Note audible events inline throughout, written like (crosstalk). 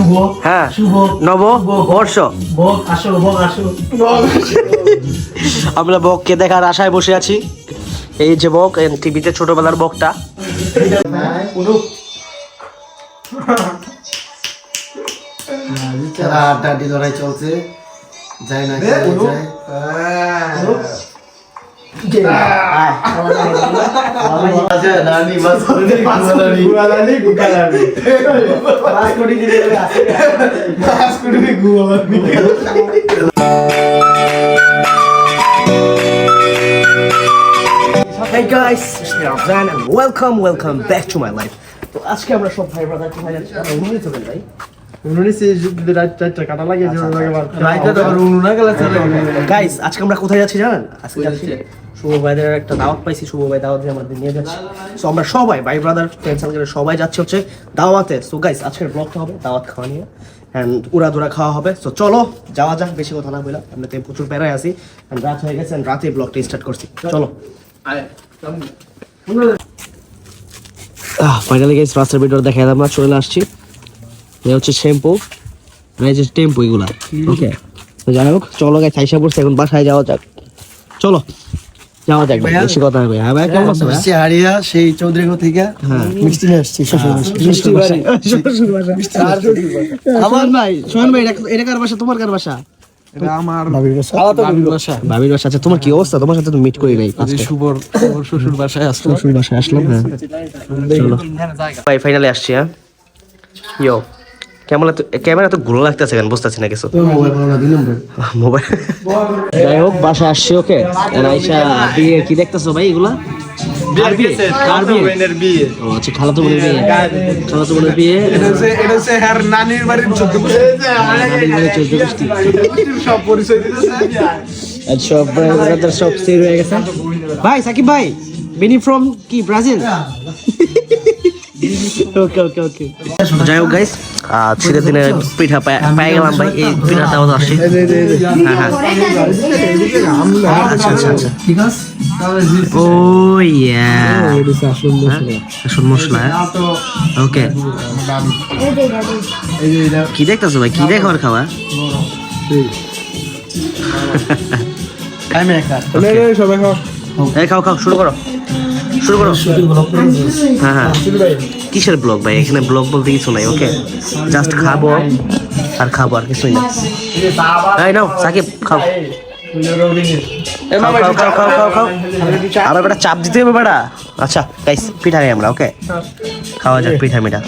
শুভ হ্যাঁ শুভ নব বর্ষ। বক আসো বক আসো। আমরা বককে দেখার আশায় বসে আছি। এই যে বক টিভিতে ছোটবেলার বকটা। লড়াই চলছে। যাই না যায় Hey guys, it's Ramzan and welcome, welcome back to my life. তো আজকে আমরা সব ভাই ব্রাদার কোথায় যাচ্ছি আমরা হবেন ভাই গাইস আজকে আমরা কোথায় যাচ্ছি জানেন? আজকে যাচ্ছি শুভ ভাইদের একটা দাওয়াত পাইছি শুভ ভাই দাওয়াতে আমাদের নিয়ে যাচ্ছি। সো আমরা সবাই ভাই ব্রাদার সবাই যাচ্ছে হচ্ছে দাওয়াতে। সো গাইস আজকের ব্লগটা হবে দাওয়াত খাওয়া নিয়ে। অ্যান্ড উড়া দুরা খাওয়া হবে। সো চলো যাওয়া যাক বেশি কথা না বললাম আমরা তো প্রচুর প্যারায় আছি। And রাত হয়ে গেছে রাতে ব্লগটা স্টার্ট করছি। চলো। ফাইনালি গাইস রাস্তার ভিডিও দেখা আমরা চলে আসছি। এই হচ্ছে শ্যাম্পু আর এই যে টেম্পু এগুলা ওকে তো যাই হোক চলো গাইস আইসা পড়ছে এখন বাসায় যাওয়া যাক। চলো যাওয়া যাক বেশি কথা হবে হ্যাঁ ভাই কেমন আছো ভাই? হারিয়া সেই চৌধুরীগঞ্জ থেকে মিষ্টি নিয়ে আসছি মিষ্টি বাড়ি আমার ভাই ভাই এটা- এটা কার বাসা? তোমার কার বাসা? ভাবির বাসা। ভাবির বাসা। আচ্ছা তোমার কি অবস্থা? তোমার সাথে মিট করি নাই শুভর শ্বশুর বাসায় আসলো শ্বশুর বাসায় আসলাম হ্যাঁ। ভাই ফাইনালি আসছি হ্যাঁ? ইয়ো ক্যামেরা তো গুলো লাগতেছে কেন? বুঝতেছি না কিছু। মোবাইল যাই হোক বাসা আসছি ওকে? আইসা বিয়ে কি দেখতেছো ভাই এগুলা? ভাই সাকিব ভাই বেনি ফ্রম কি ব্রাজিল ওকে ওকে ওকে যাই হোক গাইস শীতের দিনে পিঠা পাই- পেয়ে গেলাম ভাই এই আসছে। হ্যাঁ হ্যাঁ। আচ্ছা আচ্ছা আচ্ছা। ও ইয়া আসল মশলা। ওকে কি দেখতেছো ভাই? কি দেখো আর খাওয়া? সবাই খাও। খাও খাও শুরু করো। শুরু করো। হ্যাঁ হ্যাঁ। কিসের ব্লগ ভাই? এখানে ব্লগ বলতে কিছু নাই ওকে? জাস্ট খাব আর খাব আর কিছুই না। এই নাও সাকিব খাও। বেটা চাপ দিতে হবে বেটা। আচ্ছা গাইস পিঠা খাই আমরা ওকে? খাওয়া যাক পিঠা মিঠা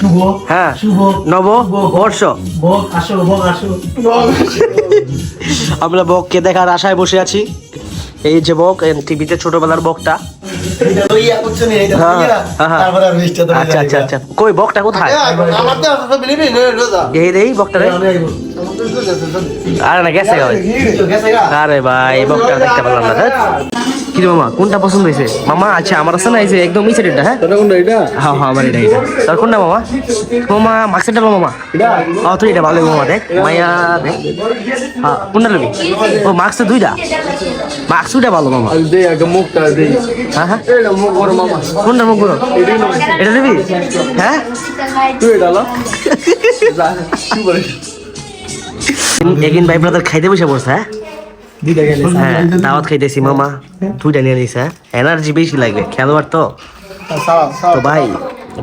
শুভ হ্যাঁ শুভ নব বর্ষ আসো। আসো আমরা বককে দেখার আশায় বসে আছি। এই যে বক টিভিতে ছোটবেলার বকটা এইটা লইয়া করছ নি, এইটা হ্যাঁ, লইয়া, হ্যাঁ, হ্যাঁ। আর মিষ্টি তো আচ্ছা আচ্ছা আচ্ছা। কই বকটা কোথায়? আমার তো আপনারা বিলিবি রোজা। এই রে বকটা রে আরে না গেছে গেছে। আরে ভাই বকটা দেখতে পেলাম না কি রে মামা কোনটা পছন্দ হয়েছে? মামা আচ্ছা আমার আছে না এই যে একদম হ্যাঁ? তোরা কোনটা এটা হ্যাঁ হ্যাঁ আমার এটা এটা তোর কোনটা মামা? মামা লো মামা। ও তুই এটা ভালো মামা দেখ। মাইয়া দেখ। হ্যাঁ কোনটা লবি ও মাক্স দুইটা। মাক্স দুইটা ভালো মামা। আর দে আগে মুখটা দে। হ্যাঁ হ্যাঁ। এটা মুখ বড় কোনটা মুখ এটা দিবি হ্যাঁ? তুই এটা লো যা, এগিন ভাই ব্রাদার খাইতে বসে পড়ছে হ্যাঁ? হ্যাঁ দাওয়াত খাইতেছি মামা। দুইটা নিয়ে নিছে এনার্জি বেশি লাগবে খেলোয়াড় তো। তো ভাই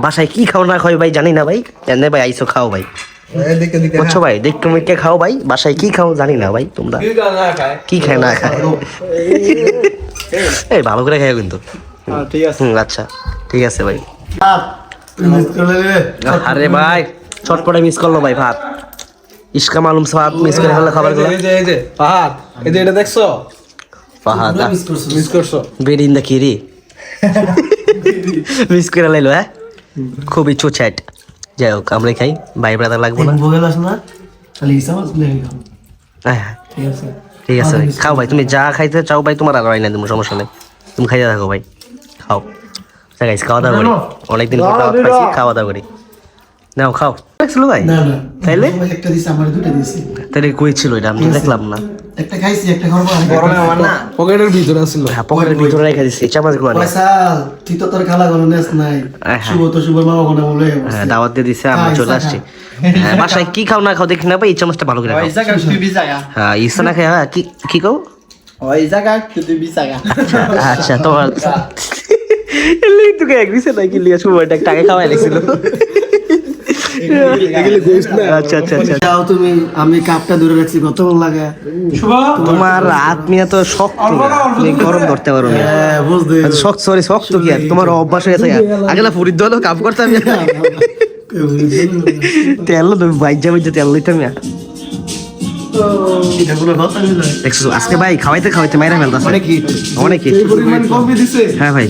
বাসায় কি খাও না খাও ভাই জানি না ভাই। জানে ভাই আইসো খাও ভাই। বুঝছ ভাই? দেখ তুমি কে খাও ভাই। বাসায় কি খাও জানি না ভাই তোমরা। কি খায়? না খায়? এই ভালো করে খাও কিন্তু। ঠিক আছে। আচ্ছা। ঠিক আছে ভাই। আরে ভাই। চটপটে মিস করল ভাই ভাত। ইস্কা মালুম সাত মিস করে ফেলল খাবারগুলো এই যে এই যে পাহাড় এই যে এটা দেখছ? ফাহাদ মিস করছ মিস করছ। বেড ইন দ্য কিরি মিস করে লাইলো হ্যাঁ? খুবই চুচ্যাট যাই হোক আমরা খাই। ভাই ব্রাদার লাগবো না। বগেল আসো না। খালি হিসাব আছে হ্যাঁ হ্যাঁ, ঠিক আছে। ঠিক আছে ভাই। খাও ভাই তুমি যা খাইতে চাও ভাই তোমার আর না তুমি সমস্যা নেই। তুমি খাইতে থাকো ভাই। খাও। গাইস খাওয়া দাওয়া করি। অনেকদিন পর খাওয়া দাওয়া করি। নাও খাও। দেখছিল ভাই? না না। তাইলে? একটা দিছে আমার দুটো দিছে। তাহলে কই ছিল এটা? আমি দেখলাম না। একটা খাইছি একটা খাব গরমে আমার না। পকেটের ভিতরে ছিল হ্যাঁ পকেটের ভিতরে রেখে দিছি। চামচগুলো পয়সা তুই তো তোর খালা কোনো নেস নাই। হ্যাঁ। শুভ তো শুভ মামা কোনো বলে হ্যাঁ দাওয়াত দিয়ে দিছে আমরা খা, চলে আসছি। হ্যাঁ বাসায় কি খাও না খাও দেখি না ভাই এই চামচটা ভালো করে খাও। জায়গা তুই বিজায়া হ্যাঁ ইসা না খাই হ্যাঁ কি কি কও ওই জায়গা তুই বিজায়া আচ্ছা তোমার এলি তোকে এক দিছে নাকি লিয়া সময়টা একটা আগে খাওয়াই লাগছিল। আচ্ছা আচ্ছা আচ্ছা। যাও তুমি আমি কাপটা দূরে রাখছি কত লাগে? তোমার আত্মীয় তো শক্ত তুমি। গরম করতে পারো না। হ্যাঁ শক্ত সরি শক্ত কি তোমার অভ্যাস হয়ে থাকে আগেলা ফুরির দল কাপ করতাম। (laughs) তেল তুমি বাইজা যে তেল লইতাম আজকে ভাই খাওয়াইতে খাওয়াইতে মাইরা ফেলতাছে। অনেক। হিট অনেক হিট কমে দিছে হ্যাঁ ভাই।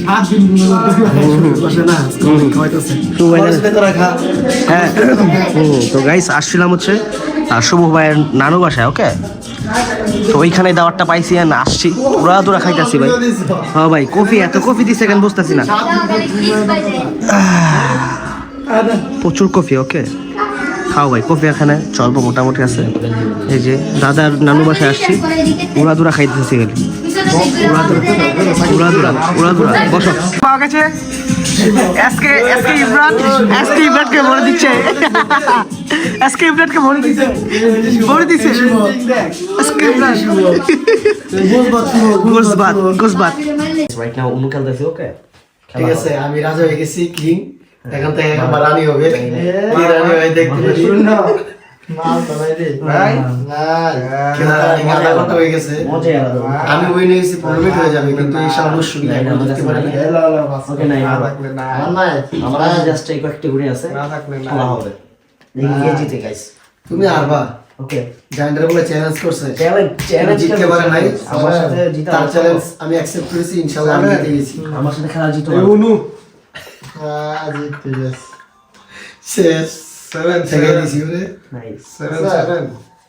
হ্যাঁ। তো গাইস আসছিলাম হচ্ছে শুভ ভাইয়ের নানু বাসায় ওকে তো ওইখানে দাওয়ারটা পাইছি আর আসছি। ওরা তোরা খাইতেছি ভাই। হ্যাঁ ভাই কফি এত কফি দিছে কেন বুঝতেছি না। প্রচুর কফি ওকে খাও ভাই কফি এখানে চলবো মোটামুটি আছে। এই যে দাদার নানু বাসায় আসছি। উড়া দুরা খাইতেছি গেলি উড়া দুরা উড়া দুরা বসো। পাওয়া গেছে। আজকে আজকে ইমরান আজকে ইমরানকে ভরে দিচ্ছে। আজকে ইমরানকে ভরে দিচ্ছে ভরে দিচ্ছে আজকে ইমরান। গুজবাত গুজবাত রাইট নাও উনু খেলতেছি ওকে? ঠিক আছে আমি রাজা হয়ে গেছি কিং। এখন থেকে আমার রানী হবে। কি রানী। হয়ে দেখতে আলাদা আমি উইন পনেরো মিনিট হয়ে যাবে কিন্তু এই সমস্যা নেই এখন জিততে পারি। ওকে নাই আমার জাস্ট এই কয়েকটি ঘুরে আছে। খেলা হবে। জিতে গাইস তুমি আরবা ওকে। জাইন্ডার বলে চ্যালেঞ্জ করছে। চ্যালেঞ্জ চ্যালেঞ্জ জিততে পারে নাই। আমার সাথে জিতা তার চ্যালেঞ্জ আমি অ্যাকসেপ্ট করেছি ইনশাআল্লাহ আমি জিতে গেছি। আমার সাথে খেলা জিতো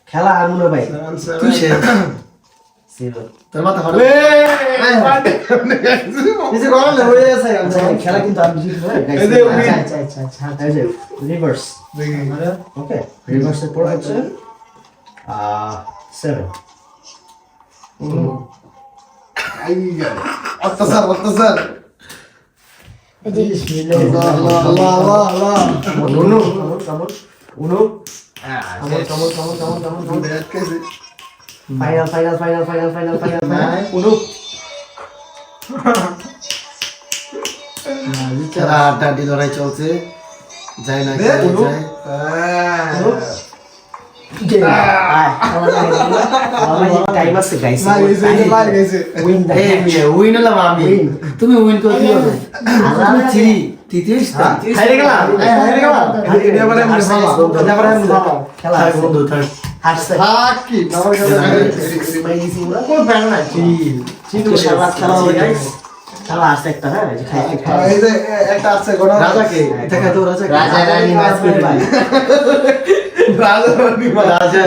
খেলা আর মনে ভাই তুই শেষ হয়ে আচ্ছা, খেলা কিন্তু হ্যাঁ, আচ্ছা আচ্ছা আচ্ছা আচ্ছা রিভার্স ওকে রিভার্সের পর হচ্ছে সেভেন অত্যাচার অত্যাচার ফাইনাল ফাইনাল লড়াই চলছে। যাই না যায় তুমি উইন করে দিও আমি চিনি তৃতীয় স্থান হাইরে গেলাম হাইরে গেলাম খেলা। বন্ধু থাক কি খেলা হবে গাইস খেলা আছে একটা হ্যাঁ যে খাইতে এই যে একটা আছে রাজাকে রাজা রানী মাছ আছে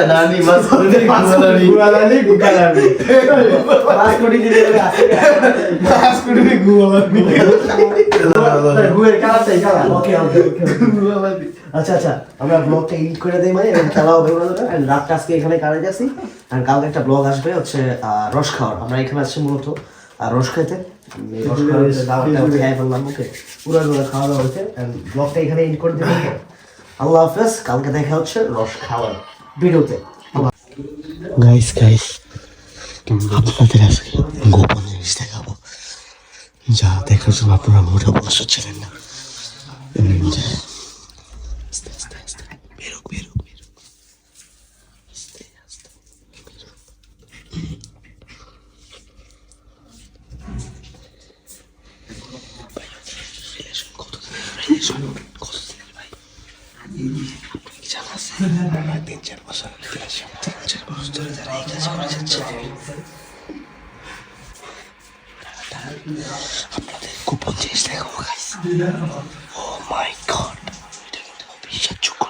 ওকে আচ্ছা আচ্ছা আমরা ব্লগটা এডিট করে দেই মানে এবং খেলা হবে রাতটা আজকে এখানে আর কালকে একটা ব্লগ আসবে হচ্ছে রস খাওয়ার। আমরা এখানে আসছি মূলত আর রস খাইতে। রস খাওয়ার দাওয়াতটা খেয়ে ফেললাম ওকে। পুরো পুরো খাওয়া দাওয়া হয়েছে ব্লগটা এখানে এডিট করে দেবো আল্লাহ হাফেজ, কালকে দেখা হচ্ছে রস খাওয়ার ভিডিওতে। গাইস গাইস আপনাদের আজকে গোপন জিনিস দেখাবো। যা দেখার জন্য আপনারা মোটেও প্রস্তুত ছিলেন না। আস্তে আপনার কি জানা আছে? আমরা তিন চার বছর relation, তিন চার বছর ধরে যারা এই কাজ করে যাচ্ছে আপনাদের গোপন জিনিস দেখাবো গাইস ও মাই গড এটা কিন্তু ভাই বিশ্বাসযোগ্য না ওটা ভাই